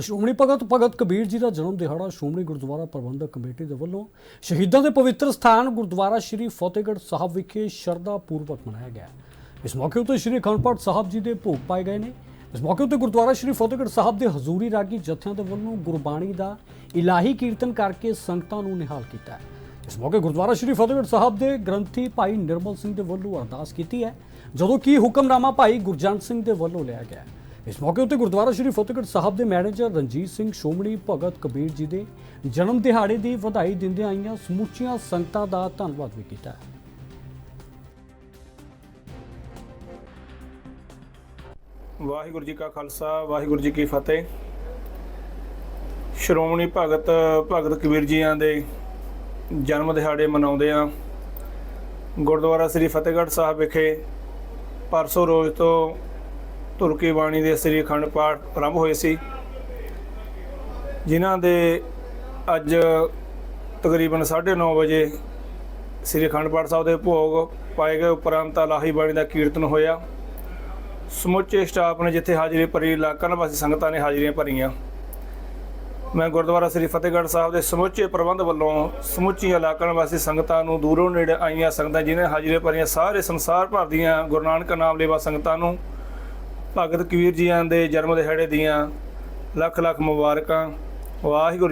ਸ਼੍ਰੋਮਣੀ ਭਗਤ ਭਗਤ ਕਬੀਰ ਜੀ ਦਾ ਜਨਮ ਦਿਹਾੜਾ ਸ਼੍ਰੋਮਣੀ ਗੁਰਦੁਆਰਾ ਪ੍ਰਬੰਧਕ ਕਮੇਟੀ ਦੇ ਵੱਲੋਂ ਸ਼ਹੀਦਾਂ ਦੇ ਪਵਿੱਤਰ ਸਥਾਨ ਗੁਰਦੁਆਰਾ ਸ਼੍ਰੀ ਫਤਿਹਗੜ੍ਹ ਸਾਹਿਬ ਵਿਖੇ ਸ਼ਰਧਾ ਪੂਰਵਕ ਮਨਾਇਆ ਗਿਆ। ਇਸ ਮੌਕੇ ਉੱਤੇ ਸ਼੍ਰੀ ਅਖੰਡ ਪਾਠ ਸਾਹਿਬ ਜੀ ਦੇ ਭੋਗ ਪਾਏ ਗਏ ਨੇ। ਇਸ ਮੌਕੇ ਉੱਤੇ ਗੁਰਦੁਆਰਾ ਸ਼੍ਰੀ ਫਤਿਹਗੜ੍ਹ ਸਾਹਿਬ ਦੇ ਹਜ਼ੂਰੀ ਰਾਗੀ ਜਥਿਆਂ ਦੇ ਵੱਲੋਂ ਗੁਰਬਾਣੀ ਦਾ ਇਲਾਹੀ ਕੀਰਤਨ ਕਰਕੇ ਸੰਗਤਾਂ ਨੂੰ ਨਿਹਾਲ ਕੀਤਾ ਹੈ। ਇਸ ਮੌਕੇ ਗੁਰਦੁਆਰਾ ਸ਼੍ਰੀ ਫਤਿਹਗੜ੍ਹ ਸਾਹਿਬ ਦੇ ਗ੍ਰੰਥੀ ਭਾਈ ਨਿਰਮਲ ਸਿੰਘ ਦੇ ਵੱਲੋਂ ਅਰਦਾਸ ਕੀਤੀ ਹੈ, ਜਦੋਂ ਕਿ ਹੁਕਮਨਾਮਾ ਭਾਈ ਗੁਰਜੰਟ ਸਿੰਘ ਦੇ ਵੱਲੋਂ ਲਿਆ ਗਿਆ ਇਸ ਮੌਕੇ ਉੱਤੇ ਗੁਰਦੁਆਰਾ ਸ਼੍ਰੀ ਫਤਿਹਗੜ੍ਹ ਸਾਹਿਬ ਦੇ ਮੈਨੇਜਰ ਰਣਜੀਤ ਸਿੰਘ ਸ਼ੋਮਣੀ, ਭਗਤ ਕਬੀਰ ਜੀ ਦੇ ਜਨਮ ਦਿਹਾੜੇ ਦੀ ਵਧਾਈ ਦਿੰਦਿਆਂ ਆਈਆਂ ਸਮੁੱਚੀਆਂ ਸੰਗਤਾਂ ਦਾ ਧੰਨਵਾਦ ਵੀ ਕੀਤਾ। ਵਾਹਿਗੁਰੂ ਜੀ ਕਾ ਖਾਲਸਾ, ਵਾਹਿਗੁਰੂ ਜੀ ਕੀ ਫਤਿਹ। ਸ਼੍ਰੋਮਣੀ ਭਗਤ ਭਗਤ ਕਬੀਰ ਜੀਆਂ ਦੇ ਜਨਮ ਦਿਹਾੜੇ ਮਨਾਉਂਦੇ ਆ ਗੁਰਦੁਆਰਾ ਸ੍ਰੀ ਫਤਿਹਗੜ੍ਹ ਸਾਹਿਬ ਵਿਖੇ ਪਰਸੋਂ ਰੋਜ਼ ਤੋਂ ਤੁਰਕੀ ਬਾਣੀ ਦੇ ਸ੍ਰੀ ਅਖੰਡ ਪਾਠ ਆਰੰਭ ਹੋਏ ਸੀ। ਜਿਨ੍ਹਾਂ ਦੇ ਅੱਜ ਤਕਰੀਬਨ 9:30 ਵਜੇ ਸ੍ਰੀ ਅਖੰਡ ਪਾਠ ਸਾਹਿਬ ਦੇ ਭੋਗ ਪਾਏ ਗਏ ਉਪਰੰਤ ਲਾਹੀ ਬਾਣੀ ਦਾ ਕੀਰਤਨ ਹੋਇਆ। ਸਮੁੱਚੇ ਸਟਾਫ ਨੇ ਜਿੱਥੇ ਹਾਜ਼ਰੀ ਭਰੀ ਇਲਾਕਾ ਨਿਵਾਸੀ ਸੰਗਤਾਂ ਨੇ ਹਾਜ਼ਰੀਆਂ ਭਰੀਆਂ। ਮੈਂ ਗੁਰਦੁਆਰਾ ਸ੍ਰੀ ਫਤਿਹਗੜ੍ਹ ਸਾਹਿਬ ਦੇ ਸਮੁੱਚੇ ਪ੍ਰਬੰਧ ਵੱਲੋਂ ਸਮੁੱਚੀਆਂ ਇਲਾਕਾ ਨਿਵਾਸੀ ਸੰਗਤਾਂ ਨੂੰ ਦੂਰੋਂ ਨੇੜੇ ਆਈਆਂ ਸੰਗਤਾਂ ਜਿਨ੍ਹਾਂ ਨੇ ਹਾਜ਼ਰੀਆਂ ਭਰੀਆਂ ਸਾਰੇ ਸੰਸਾਰ ਭਰ ਦੀਆਂ ਗੁਰੂ ਨਾਨਕ ਨਾਮ ਲੇਵਾ ਸੰਗਤਾਂ ਨੂੰ ਭਗਤ ਕਬੀਰ ਜੀਆਂ ਦੇ ਜਨਮ ਦਿਹਾੜੇ ਦੀਆਂ ਲੱਖ ਲੱਖ ਮੁਬਾਰਕਾਂ। ਵਾਹਿਗੁਰੂ